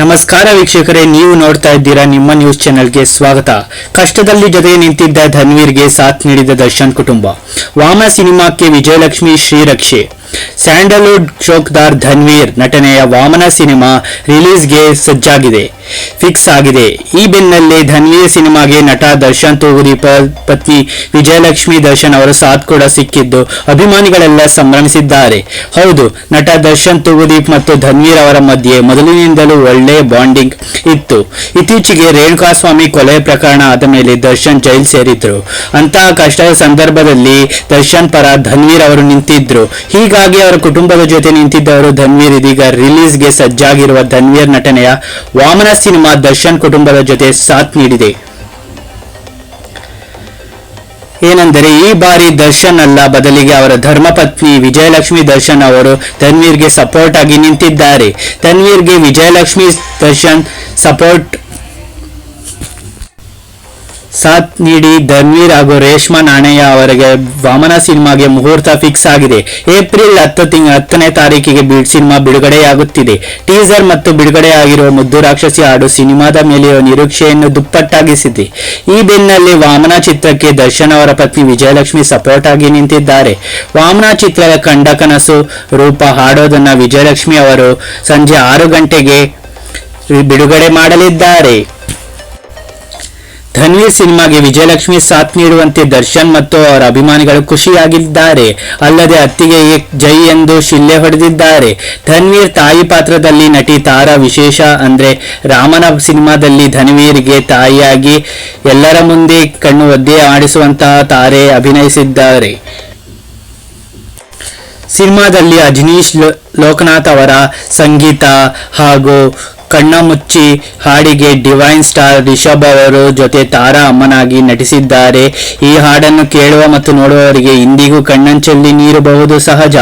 ನಮಸ್ಕಾರ ವೀಕ್ಷಕರೇ, ನೀವು ನೋಡ್ತಾ ಇದ್ದೀರಾ ನಿಮ್ಮ ನ್ಯೂಸ್ ಚಾನೆಲ್ಗೆ ಸ್ವಾಗತ. ಕಷ್ಟದಲ್ಲಿ ಜೊತೆ ನಿಂತಿದ್ದ ಧನ್ವೀರ್ಗೆ ಸಾಥ್ ನೀಡಿದ ದರ್ಶನ್ ಕುಟುಂಬ. ವಾಮ ಸಿನಿಮಾಕ್ಕೆ ವಿಜಯಲಕ್ಷ್ಮಿ ಶ್ರೀರಕ್ಷೆ ಸ್ಯಾಂಡಲ್ವುಡ್ ಚೌಕ್ದಾರ್ ಧನ್ವೀರ್ ನಟನೆಯ ವಾಮನ ಸಿನಿಮಾ ರಿಲೀಸ್ಗೆ ಸಜ್ಜಾಗಿದೆ. ಫಿಕ್ಸ್ ಆಗಿದೆ. ಈ ಬೆನ್ನಲ್ಲೇ ಧನ್ವೀರ್ ಸಿನಿಮಾಗೆ ನಟ ದರ್ಶನ್ ತೋಗುರಿ ಪತ್ನಿ ವಿಜಯಲಕ್ಷ್ಮಿ ದರ್ಶನ್ ಅವರ ಸಾಥ್ ಕೂಡ ಸಿಕ್ಕಿದ್ದು. ಅಭಿಮಾನಿಗಳೆಲ್ಲ ಸಂಭ್ರಮಿಸಿದ್ದಾರೆ. ಹೌದು, ನಟ ದರ್ಶನ್ ತೂಗುದೀಪ್ ಮತ್ತು ಧನ್ವೀರ್ ಅವರ ಮಧ್ಯೆ ಮೊದಲಿನಿಂದಲೂ ಒಳ್ಳೆಯ ಬಾಂಡಿಂಗ್ ಇತ್ತು. ಇತ್ತೀಚೆಗೆ ರೇಣುಕಾಸ್ವಾಮಿ ಕೊಲೆ ಪ್ರಕರಣ ಆದ ಮೇಲೆ ದರ್ಶನ್ ಜೈಲ್ ಸೇರಿದ್ರು. ಅಂತಹ ಕಷ್ಟದ ಸಂದರ್ಭದಲ್ಲಿ ದರ್ಶನ್ ಪರ ಧನ್ವೀರ್ ಅವರು ನಿಂತಿದ್ರು. ಹೀಗಾಗಿ ಅವರ ಕುಟುಂಬದ ಜೊತೆ ನಿಂತಿದ್ದವರು ಧನ್ವೀರ್ ಇದೀಗ ರಿಲೀಸ್ಗೆ ಸಜ್ಜಾಗಿರುವ ಧನ್ವೀರ್ ನಟನೆಯ ವಾಮನ ಸಿನಿಮಾ ದರ್ಶನ್ ಕುಟುಂಬದ ಜೊತೆ ಸಾಥ್ ನೀಡಿದೆ. ಏನೆಂದರೆ, ಈ ಬಾರಿ ದರ್ಶನ್ ಅಲ್ಲ, ಬದಲಿಗೆ ಅವರ ಧರ್ಮಪತ್ನಿ ವಿಜಯಲಕ್ಷ್ಮಿ ದರ್ಶನ್ ಅವರು ತನ್ವೀರ್ಗೆ ಸಪೋರ್ಟ್ ಆಗಿ ನಿಂತಿದ್ದಾರೆ. ತನ್ವೀರ್ಗೆ ವಿಜಯಲಕ್ಷ್ಮಿ ದರ್ಶನ್ ಸಪೋರ್ಟ್ ಸಾಥ್ ನೀಡಿ ಧನ್ವೀರ್ ಹಾಗೂ ರೇಷ್ಮಾ ನಾಣಯ್ಯ ಅವರಿಗೆ ವಾಮನ ಸಿನಿಮಾಗೆ ಮುಹೂರ್ತ ಫಿಕ್ಸ್ ಆಗಿದೆ. ಏಪ್ರಿಲ್ ಹತ್ತು ತಿಂಗಳ ಹತ್ತನೇ ತಾರೀಕಿಗೆ ಸಿನಿಮಾ ಬಿಡುಗಡೆಯಾಗುತ್ತಿದೆ. ಟೀಸರ್ ಮತ್ತು ಬಿಡುಗಡೆಯಾಗಿರುವ ಮುದ್ದು ರಾಕ್ಷಸಿ ಹಾಡು ಸಿನಿಮಾದ ಮೇಲೆಯೋ ನಿರೀಕ್ಷೆಯನ್ನು ದುಪ್ಪಟ್ಟಾಗಿಸಿದೆ. ಈ ಬೆನ್ನಲ್ಲಿ ವಾಮನ ಚಿತ್ರಕ್ಕೆ ದರ್ಶನ್ ಅವರ ಪತ್ನಿ ವಿಜಯಲಕ್ಷ್ಮಿ ಸಪೋರ್ಟ್ ಆಗಿ ನಿಂತಿದ್ದಾರೆ. ವಾಮನ ಚಿತ್ರದ ಕಂಡ ಕನಸು, ರೂಪ ಹಾಡೋದನ್ನ ವಿಜಯಲಕ್ಷ್ಮಿ ಅವರು ಸಂಜೆ ಆರು ಗಂಟೆಗೆ ಬಿಡುಗಡೆ ಮಾಡಲಿದ್ದಾರೆ. ಧನ್ವೀರ್ ಸಿನಿಮಾಗೆ ವಿಜಯಲಕ್ಷ್ಮಿ ಸಾಥ್ ನೀಡುವಂತೆ ದರ್ಶನ್ ಮತ್ತು ಅವರ ಅಭಿಮಾನಿಗಳು ಖುಷಿಯಾಗಿದ್ದಾರೆ. ಅಲ್ಲದೆ ಅತ್ತಿಗೆ ಜೈ ಎಂದು ಶಿಲ್ಲೆ ಹೊಡೆದಿದ್ದಾರೆ. ಧನ್ವೀರ್ ತಾಯಿ ಪಾತ್ರದಲ್ಲಿ ನಟಿ ತಾರಾ ವಿಶೇಷ ಅಂದ್ರೆ ರಾಮನ ಸಿನಿಮಾದಲ್ಲಿ ಧನ್ವೀರ್ಗೆ ತಾಯಿಯಾಗಿ ಎಲ್ಲರ ಮುಂದೆ ಕಣ್ಣು ಒದ್ದೆ ಆಡಿಸುವಂತಹ ತಾರೆ ಅಭಿನಯಿಸಿದ್ದಾರೆ. ಸಿನಿಮಾದಲ್ಲಿ ಅಜನೀಶ್ ಲೋಕನಾಥ್ ಅವರ ಸಂಗೀತ ಹಾಗೂ ಕಣ್ಣ ಮುಚ್ಚಿ ಹಾಡಿಗೆ ಡಿವೈನ್ ಸ್ಟಾರ್ ರಿಷಬ್ ಅವರು ಜೊತೆ ತಾರಾ ಅಮ್ಮನಾಗಿ ನಟಿಸಿದ್ದಾರೆ. ಈ ಹಾಡನ್ನು ಕೇಳುವ ಮತ್ತು ನೋಡುವವರಿಗೆ ಇಂದಿಗೂ ಕಣ್ಣಂಚಲ್ಲಿ ನೀರಬಹುದು ಸಹಜ.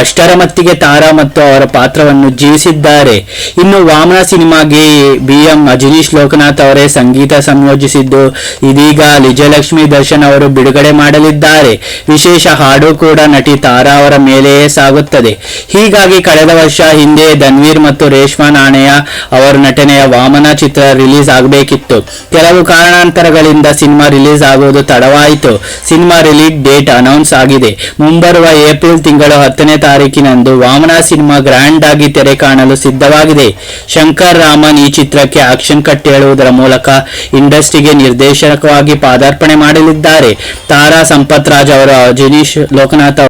ಅಷ್ಟರ ಮತ್ತಿಗೆ ತಾರಾ ಮತ್ತು ಅವರ ಪಾತ್ರವನ್ನು ಜೀವಿಸಿದ್ದಾರೆ. ಇನ್ನು ವಾಮನ ಸಿನಿಮಾಗೆ ಬಿ ಎಂ ಅಜನೀಶ್ ಲೋಕನಾಥ್ ಅವರೇ ಸಂಗೀತ ಸಂಯೋಜಿಸಿದ್ದು, ಇದೀಗ ವಿಜಯಲಕ್ಷ್ಮಿ ದರ್ಶನ್ ಅವರು ಬಿಡುಗಡೆ ಮಾಡಲಿದ್ದಾರೆ. ವಿಶೇಷ ಹಾಡು ಕೂಡ ನಟಿ ತಾರಾ ಅವರ ಮೇಲೆಯೇ ಸಾಗುತ್ತದೆ. ಹೀಗಾಗಿ ಕಳೆದ ವರ್ಷ ಹಿಂದೆ ಧನ್ವೀರ್ ಮತ್ತು ರೇಷ್ಮಾ ನಾಣಯ್ಯ ಅವರ ನಟನೆಯ ವಾಮನ ಚಿತ್ರ ರಿಲೀಸ್ ಆಗಬೇಕಿತ್ತು. ಕೆಲವು ಕಾರಣಾಂತರಗಳಿಂದ ಸಿನಿಮಾ ರಿಲೀಸ್ ಆಗುವುದು ತಡವಾಯಿತು. ಸಿನಿಮಾ ರಿಲೀಸ್ ಡೇಟ್ ಅನೌನ್ಸ್ ಆಗಿದೆ. ಮುಂಬರುವ ಏಪ್ರಿಲ್ ತಿಂಗಳು ಹತ್ತನೇ ತಾರೀಕಿನಂದು ವಾಮನ ಸಿನಿಮಾ ಗ್ರ್ಯಾಂಡ್ ಆಗಿ ತೆರೆ ಕಾಣಲು ಸಿದ್ಧವಾಗಿದೆ. ಶಂಕರ್ ರಾಮನ್ ಈ ಚಿತ್ರಕ್ಕೆ ಆಕ್ಷನ್ ಕಟ್ ಹೇಳುವುದರ ಮೂಲಕ ಇಂಡಸ್ಟ್ರಿಗೆ ನಿರ್ದೇಶಕವಾಗಿ ಪಾದಾರ್ಪಣೆ ಮಾಡಲಿದ್ದಾರೆ. ತಾರಾ ಸಂಪತ್ ರಾಜ್ ಅವರು, ಅಜನೀಶ್ ಲೋಕನಾಥ್